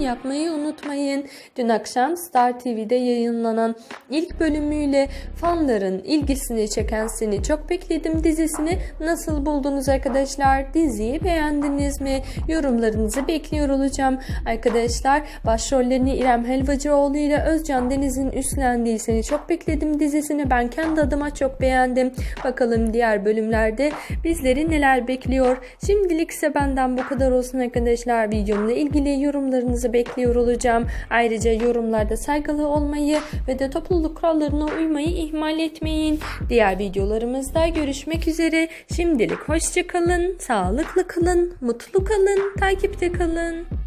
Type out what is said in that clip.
yapmayı unutmayın. Dün akşam Star TV'de yayınlanan ilk bölümüyle fanların ilgisini çeken Seni Çok Bekledim dizisini nasıl buldunuz arkadaşlar? Diziyi beğendiniz mi? Yorumlarınızı bekliyor olacağım. Arkadaşlar başrollerini İrem Helvacıoğlu ile Özcan Deniz'in üstlendiği Seni Çok Bekledim dizisini ben kendi adıma çok beğendim. Bakalım diğer bölümlerde bizleri neler bekliyor. Şimdilik ise benden bu kadar olsun arkadaşlar. Videomla ilgili bekliyor olacağım. Ayrıca yorumlarda saygılı olmayı ve de topluluk kurallarına uymayı ihmal etmeyin. Diğer videolarımızda görüşmek üzere. Şimdilik hoşçakalın, sağlıklı kalın, mutlu kalın, takipte kalın.